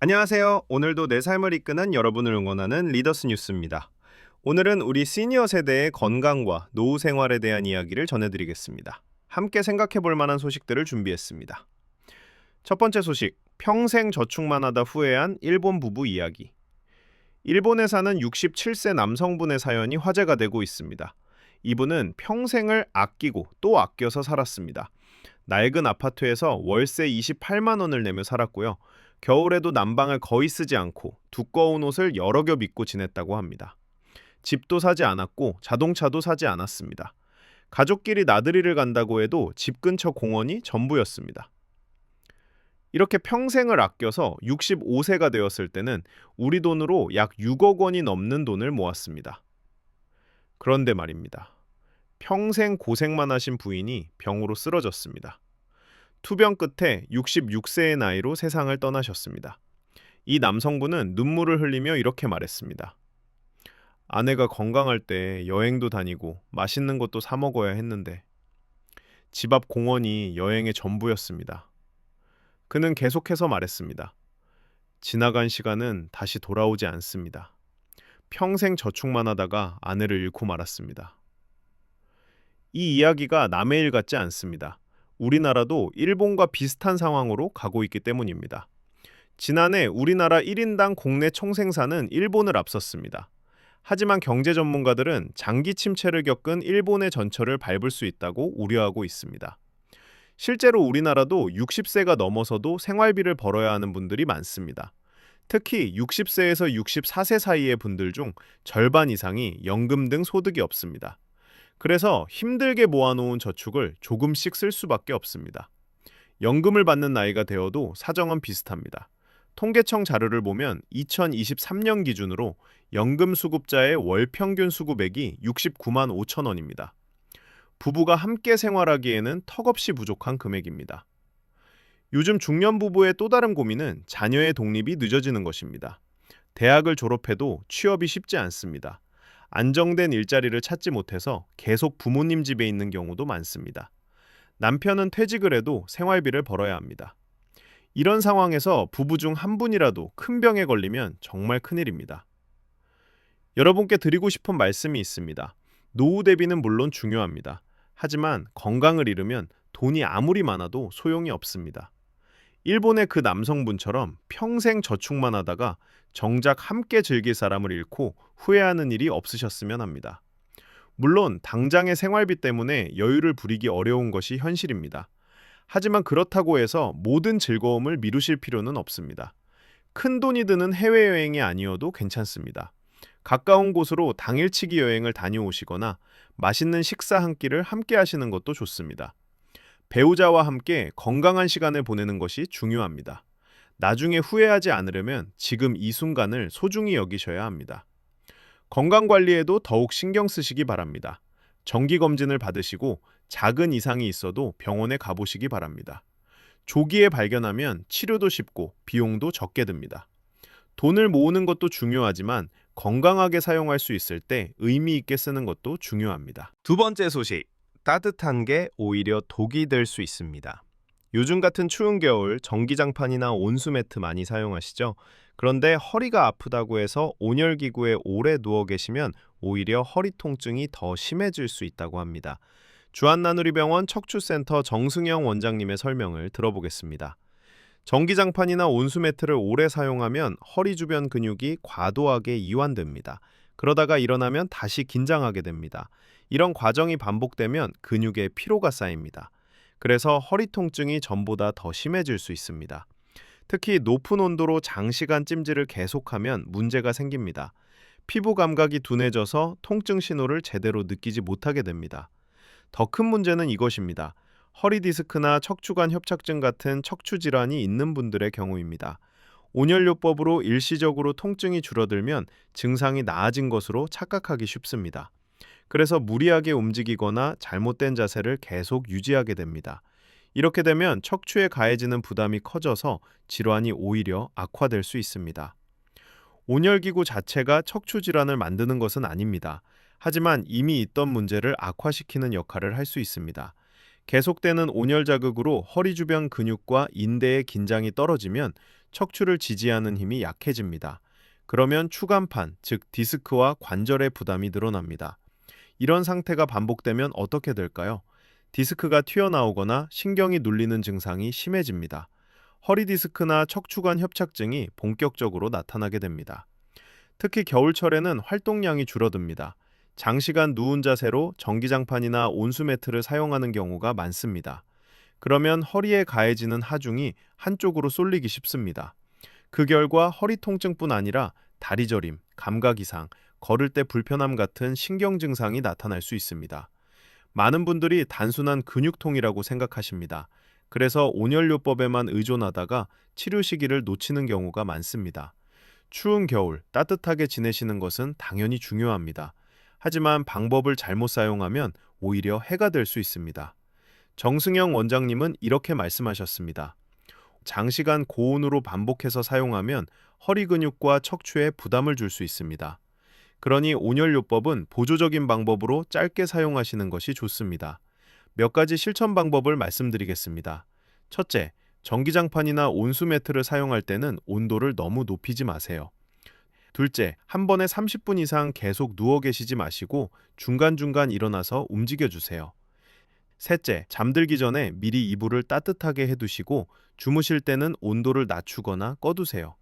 안녕하세요. 오늘도 내 삶을 이끄는 여러분을 응원하는 리더스 뉴스입니다. 오늘은 우리 시니어 세대의 건강과 노후 생활에 대한 이야기를 전해드리겠습니다. 함께 생각해 볼 만한 소식들을 준비했습니다. 첫 번째 소식, 평생 저축만 하다 후회한 일본 부부 이야기. 일본에 사는 67세 남성분의 사연이 화제가 되고 있습니다. 이분은 평생을 아끼고 또 아껴서 살았습니다. 낡은 아파트에서 월세 28만 원을 내며 살았고요. 겨울에도 난방을 거의 쓰지 않고 두꺼운 옷을 여러 겹 입고 지냈다고 합니다. 집도 사지 않았고 자동차도 사지 않았습니다. 가족끼리 나들이를 간다고 해도 집 근처 공원이 전부였습니다. 이렇게 평생을 아껴서 65세가 되었을 때는 우리 돈으로 약 6억 원이 넘는 돈을 모았습니다. 그런데 말입니다. 평생 고생만 하신 부인이 병으로 쓰러졌습니다. 투병 끝에 66세의 나이로 세상을 떠나셨습니다. 이 남성분은 눈물을 흘리며 이렇게 말했습니다. 아내가 건강할 때 여행도 다니고 맛있는 것도 사 먹어야 했는데 집 앞 공원이 여행의 전부였습니다. 그는 계속해서 말했습니다. 지나간 시간은 다시 돌아오지 않습니다. 평생 저축만 하다가 아내를 잃고 말았습니다. 이 이야기가 남의 일 같지 않습니다. 우리나라도 일본과 비슷한 상황으로 가고 있기 때문입니다. 지난해 우리나라 1인당 국내 총생산은 일본을 앞섰습니다. 하지만 경제 전문가들은 장기 침체를 겪은 일본의 전철을 밟을 수 있다고 우려하고 있습니다. 실제로 우리나라도 60세가 넘어서도 생활비를 벌어야 하는 분들이 많습니다. 특히 60세에서 64세 사이의 분들 중 절반 이상이 연금 등 소득이 없습니다. 그래서 힘들게 모아놓은 저축을 조금씩 쓸 수밖에 없습니다. 연금을 받는 나이가 되어도 사정은 비슷합니다. 통계청 자료를 보면 2023년 기준으로 연금 수급자의 월 평균 수급액이 69만 5천 원입니다. 부부가 함께 생활하기에는 턱없이 부족한 금액입니다. 요즘 중년 부부의 또 다른 고민은 자녀의 독립이 늦어지는 것입니다. 대학을 졸업해도 취업이 쉽지 않습니다. 안정된 일자리를 찾지 못해서 계속 부모님 집에 있는 경우도 많습니다. 남편은 퇴직을 해도 생활비를 벌어야 합니다. 이런 상황에서 부부 중 한 분이라도 큰 병에 걸리면 정말 큰일입니다. 여러분께 드리고 싶은 말씀이 있습니다. 노후 대비는 물론 중요합니다. 하지만 건강을 잃으면 돈이 아무리 많아도 소용이 없습니다. 일본의 그 남성분처럼 평생 저축만 하다가 정작 함께 즐길 사람을 잃고 후회하는 일이 없으셨으면 합니다. 물론 당장의 생활비 때문에 여유를 부리기 어려운 것이 현실입니다. 하지만 그렇다고 해서 모든 즐거움을 미루실 필요는 없습니다. 큰 돈이 드는 해외여행이 아니어도 괜찮습니다. 가까운 곳으로 당일치기 여행을 다녀오시거나 맛있는 식사 한 끼를 함께 하시는 것도 좋습니다. 배우자와 함께 건강한 시간을 보내는 것이 중요합니다. 나중에 후회하지 않으려면 지금 이 순간을 소중히 여기셔야 합니다. 건강 관리에도 더욱 신경 쓰시기 바랍니다. 정기 검진을 받으시고 작은 이상이 있어도 병원에 가보시기 바랍니다. 조기에 발견하면 치료도 쉽고 비용도 적게 듭니다. 돈을 모으는 것도 중요하지만 건강하게 사용할 수 있을 때 의미 있게 쓰는 것도 중요합니다. 두 번째 소식. 따뜻한 게 오히려 독이 될 수 있습니다. 요즘 같은 추운 겨울 전기장판이나 온수 매트 많이 사용하시죠? 그런데 허리가 아프다고 해서 온열기구에 오래 누워 계시면 오히려 허리 통증이 더 심해질 수 있다고 합니다. 주한나누리병원 척추센터 정승영 원장님의 설명을 들어보겠습니다. 전기장판이나 온수 매트를 오래 사용하면 허리 주변 근육이 과도하게 이완됩니다. 그러다가 일어나면 다시 긴장하게 됩니다. 이런 과정이 반복되면 근육에 피로가 쌓입니다. 그래서 허리 통증이 전보다 더 심해질 수 있습니다. 특히 높은 온도로 장시간 찜질을 계속하면 문제가 생깁니다. 피부 감각이 둔해져서 통증 신호를 제대로 느끼지 못하게 됩니다. 더 큰 문제는 이것입니다. 허리 디스크나 척추관 협착증 같은 척추 질환이 있는 분들의 경우입니다. 온열요법으로 일시적으로 통증이 줄어들면 증상이 나아진 것으로 착각하기 쉽습니다. 그래서 무리하게 움직이거나 잘못된 자세를 계속 유지하게 됩니다. 이렇게 되면 척추에 가해지는 부담이 커져서 질환이 오히려 악화될 수 있습니다. 온열기구 자체가 척추 질환을 만드는 것은 아닙니다. 하지만 이미 있던 문제를 악화시키는 역할을 할 수 있습니다. 계속되는 온열 자극으로 허리 주변 근육과 인대의 긴장이 떨어지면 척추를 지지하는 힘이 약해집니다. 그러면 추간판, 즉 디스크와 관절의 부담이 늘어납니다. 이런 상태가 반복되면 어떻게 될까요? 디스크가 튀어나오거나 신경이 눌리는 증상이 심해집니다. 허리 디스크나 척추관 협착증이 본격적으로 나타나게 됩니다. 특히 겨울철에는 활동량이 줄어듭니다. 장시간 누운 자세로 전기장판이나 온수 매트를 사용하는 경우가 많습니다. 그러면 허리에 가해지는 하중이 한쪽으로 쏠리기 쉽습니다. 그 결과 허리 통증뿐 아니라 다리 저림, 감각 이상, 걸을 때 불편함 같은 신경 증상이 나타날 수 있습니다. 많은 분들이 단순한 근육통이라고 생각하십니다. 그래서 온연료법에만 의존하다가 치료 시기를 놓치는 경우가 많습니다. 추운 겨울 따뜻하게 지내시는 것은 당연히 중요합니다. 하지만 방법을 잘못 사용하면 오히려 해가 될 수 있습니다. 정승영 원장님은 이렇게 말씀하셨습니다. 장시간 고온으로 반복해서 사용하면 허리 근육과 척추에 부담을 줄 수 있습니다. 그러니 온연료법은 보조적인 방법으로 짧게 사용하시는 것이 좋습니다. 몇 가지 실천 방법을 말씀드리겠습니다. 첫째, 전기장판이나 온수 매트를 사용할 때는 온도를 너무 높이지 마세요. 둘째, 한 번에 30분 이상 계속 누워 계시지 마시고 중간중간 일어나서 움직여 주세요. 셋째, 잠들기 전에 미리 이불을 따뜻하게 해두시고 주무실 때는 온도를 낮추거나 꺼두세요.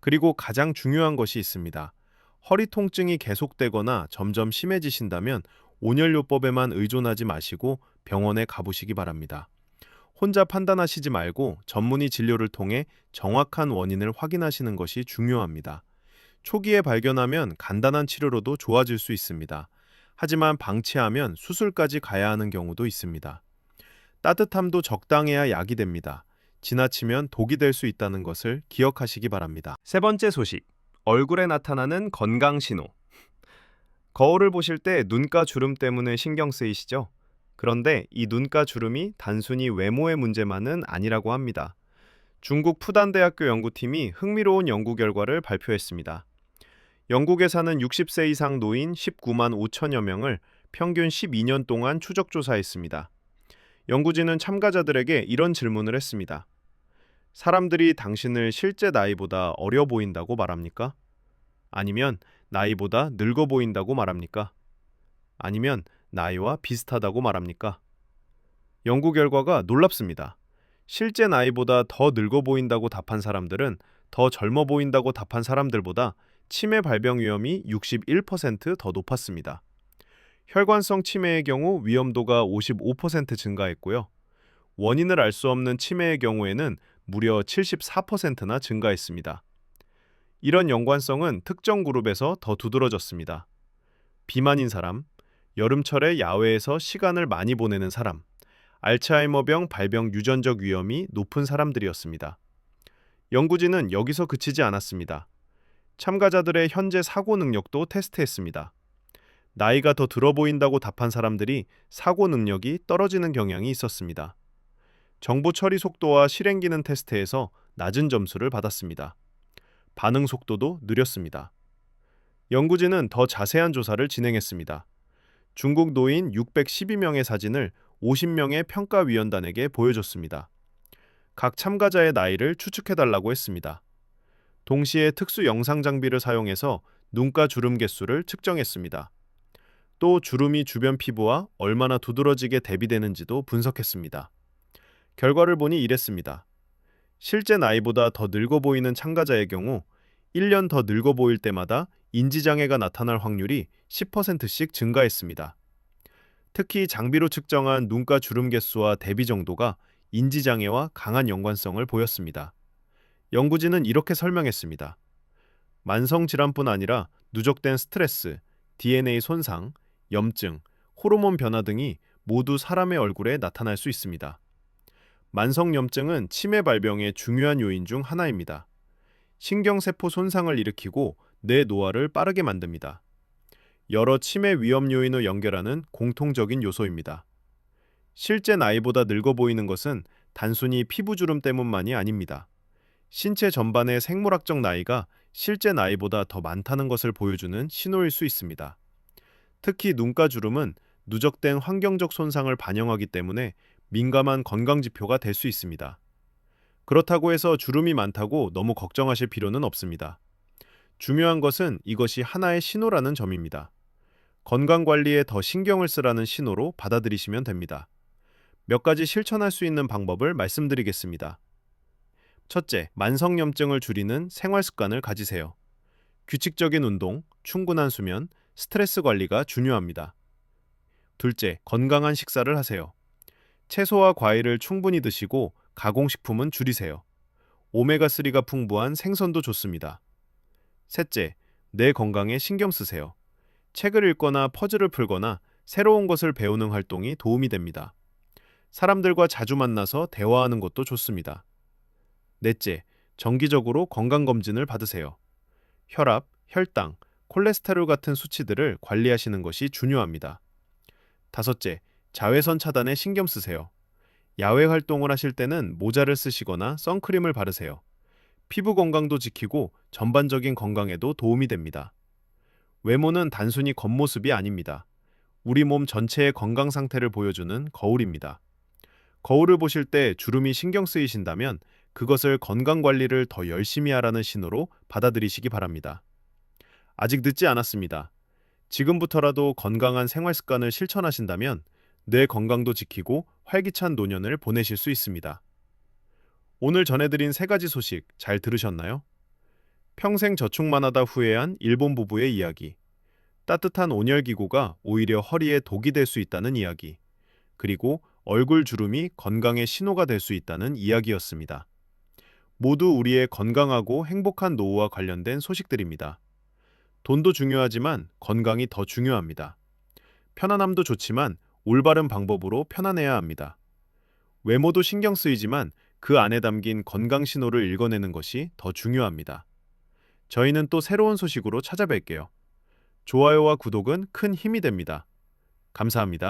그리고 가장 중요한 것이 있습니다. 허리 통증이 계속되거나 점점 심해지신다면 온연료법에만 의존하지 마시고 병원에 가보시기 바랍니다. 혼자 판단하시지 말고 전문의 진료를 통해 정확한 원인을 확인하시는 것이 중요합니다. 초기에 발견하면 간단한 치료로도 좋아질 수 있습니다. 하지만 방치하면 수술까지 가야 하는 경우도 있습니다. 따뜻함도 적당해야 약이 됩니다. 지나치면 독이 될 수 있다는 것을 기억하시기 바랍니다. 세 번째 소식. 얼굴에 나타나는 건강 신호. 거울을 보실 때 눈가 주름 때문에 신경 쓰이시죠? 그런데 이 눈가 주름이 단순히 외모의 문제만은 아니라고 합니다. 중국 푸단대학교 연구팀이 흥미로운 연구 결과를 발표했습니다. 영국에 사는 60세 이상 노인 19만 5천여 명을 평균 12년 동안 추적 조사했습니다. 연구진은 참가자들에게 이런 질문을 했습니다. 사람들이 당신을 실제 나이보다 어려 보인다고 말합니까? 아니면 나이보다 늙어 보인다고 말합니까? 아니면 나이와 비슷하다고 말합니까? 연구 결과가 놀랍습니다. 실제 나이보다 더 늙어 보인다고 답한 사람들은 더 젊어 보인다고 답한 사람들보다 치매 발병 위험이 61%더 높았습니다. 혈관성 치매의 경우 위험도가 55% 증가했고요. 원인을 알 수 없는 치매의 경우에는 무려 74%나 증가했습니다. 이런 연관성은 특정 그룹에서 더 두드러졌습니다. 비만인 사람, 여름철에 야외에서 시간을 많이 보내는 사람, 알츠하이머병 발병 유전적 위험이 높은 사람들이었습니다. 연구진은 여기서 그치지 않았습니다. 참가자들의 현재 사고 능력도 테스트했습니다. 나이가 더 들어 보인다고 답한 사람들이 사고 능력이 떨어지는 경향이 있었습니다. 정보 처리 속도와 실행 기능 테스트에서 낮은 점수를 받았습니다. 반응 속도도 느렸습니다. 연구진은 더 자세한 조사를 진행했습니다. 중국 노인 612명의 사진을 50명의 평가위원단에게 보여줬습니다. 각 참가자의 나이를 추측해달라고 했습니다. 동시에 특수 영상 장비를 사용해서 눈가 주름 개수를 측정했습니다. 또 주름이 주변 피부와 얼마나 두드러지게 대비되는지도 분석했습니다. 결과를 보니 이랬습니다. 실제 나이보다 더 늙어 보이는 참가자의 경우 1년 더 늙어 보일 때마다 인지장애가 나타날 확률이 10%씩 증가했습니다. 특히 장비로 측정한 눈가 주름 개수와 대비 정도가 인지장애와 강한 연관성을 보였습니다. 연구진은 이렇게 설명했습니다. 만성 질환뿐 아니라 누적된 스트레스, DNA 손상, 염증, 호르몬 변화 등이 모두 사람의 얼굴에 나타날 수 있습니다. 만성 염증은 치매 발병의 중요한 요인 중 하나입니다. 신경세포 손상을 일으키고 뇌 노화를 빠르게 만듭니다. 여러 치매 위험 요인을 연결하는 공통적인 요소입니다. 실제 나이보다 늙어 보이는 것은 단순히 피부 주름 때문만이 아닙니다. 신체 전반의 생물학적 나이가 실제 나이보다 더 많다는 것을 보여주는 신호일 수 있습니다. 특히 눈가 주름은 누적된 환경적 손상을 반영하기 때문에 민감한 건강 지표가 될 수 있습니다. 그렇다고 해서 주름이 많다고 너무 걱정하실 필요는 없습니다. 중요한 것은 이것이 하나의 신호라는 점입니다. 건강 관리에 더 신경을 쓰라는 신호로 받아들이시면 됩니다. 몇 가지 실천할 수 있는 방법을 말씀드리겠습니다. 첫째, 만성염증을 줄이는 생활 습관을 가지세요. 규칙적인 운동, 충분한 수면, 스트레스 관리가 중요합니다. 둘째, 건강한 식사를 하세요. 채소와 과일을 충분히 드시고 가공식품은 줄이세요. 오메가3가 풍부한 생선도 좋습니다. 셋째, 내 건강에 신경 쓰세요. 책을 읽거나 퍼즐을 풀거나 새로운 것을 배우는 활동이 도움이 됩니다. 사람들과 자주 만나서 대화하는 것도 좋습니다. 넷째, 정기적으로 건강검진을 받으세요. 혈압, 혈당, 콜레스테롤 같은 수치들을 관리하시는 것이 중요합니다. 다섯째, 자외선 차단에 신경 쓰세요. 야외 활동을 하실 때는 모자를 쓰시거나 선크림을 바르세요. 피부 건강도 지키고 전반적인 건강에도 도움이 됩니다. 외모는 단순히 겉모습이 아닙니다. 우리 몸 전체의 건강 상태를 보여주는 거울입니다. 거울을 보실 때 주름이 신경 쓰이신다면 그것을 건강 관리를 더 열심히 하라는 신호로 받아들이시기 바랍니다. 아직 늦지 않았습니다. 지금부터라도 건강한 생활 습관을 실천하신다면 뇌 건강도 지키고 활기찬 노년을 보내실 수 있습니다. 오늘 전해드린 세 가지 소식 잘 들으셨나요? 평생 저축만 하다 후회한 일본 부부의 이야기, 따뜻한 온열기구가 오히려 허리에 독이 될 수 있다는 이야기, 그리고 얼굴 주름이 건강의 신호가 될 수 있다는 이야기였습니다. 모두 우리의 건강하고 행복한 노후와 관련된 소식들입니다. 돈도 중요하지만 건강이 더 중요합니다. 편안함도 좋지만 올바른 방법으로 편안해야 합니다. 외모도 신경 쓰이지만 그 안에 담긴 건강 신호를 읽어내는 것이 더 중요합니다. 저희는 또 새로운 소식으로 찾아뵐게요. 좋아요와 구독은 큰 힘이 됩니다. 감사합니다.